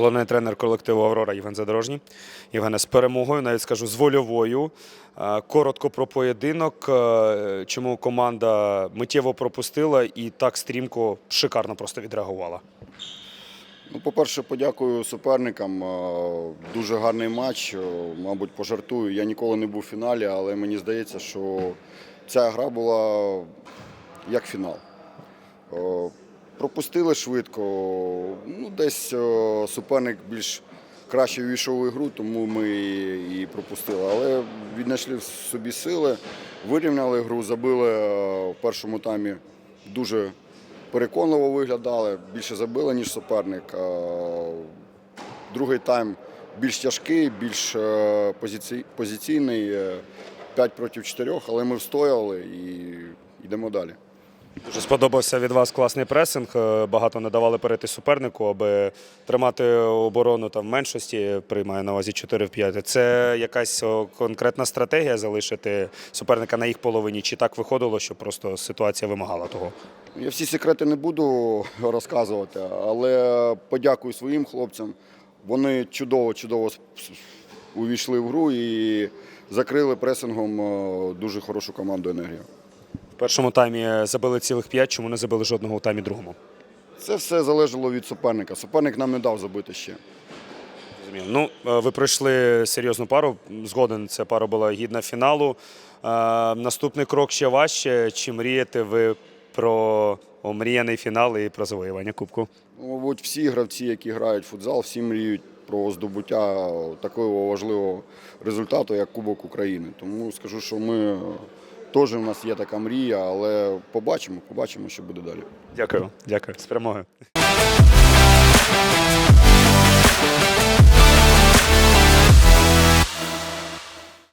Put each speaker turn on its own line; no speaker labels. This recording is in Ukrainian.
Головний тренер колективу Аврора Євген Задорожній. Євгене, з перемогою, навіть скажу, з вольовою. Е, Коротко про поєдинок. Е, Чому команда миттєво пропустила і так стрімко, шикарно просто відреагувала.
Ну, по-перше, подякую суперникам. Е, Дуже гарний матч. Мабуть, пожартую. Я ніколи не був в фіналі, але мені здається, що ця гра була як фінал. Пропустили швидко. Ну, десь е, суперник більш краще увійшов у ігру, тому ми і пропустили. Але віднайшли в собі сили, вирівняли гру, забили е, в першому таймі дуже переконливо виглядали, більше забили, ніж суперник. Е, Другий тайм більш тяжкий, більш позицій- позиційний, 5 проти 4, але ми встояли і йдемо далі.
Дуже сподобався від вас класний пресинг. Е, Багато не давали перейти супернику, аби тримати оборону там в меншості, приймає на увазі 4 в 5. Це якась конкретна стратегія залишити суперника на їх половині, чи так виходило, що просто ситуація вимагала того?
Я всі секрети не буду розказувати, але подякую своїм хлопцям. Вони чудово, чудово с- с- увійшли в гру і закрили пресингом дуже хорошу команду енергію.
Першому таймі забили цілих 5, чому не забили жодного у таймі другому?
Це все залежало від суперника. Суперник нам не дав забити ще.
Ну, е, ви пройшли серйозну пару. Згоден, ця пара була гідна фіналу. Е, Наступний крок ще важче. Чи мрієте ви про омріяний фінал і про завоювання Кубку?
Ну, Мабуть, всі гравці, які грають в футзал, всі мріють про здобуття такого важливого результату, як Кубок України. Тому скажу, що ми Теж у нас є така мрія, але побачимо, побачимо, що буде далі.
Дякую, дякую. З перемогою.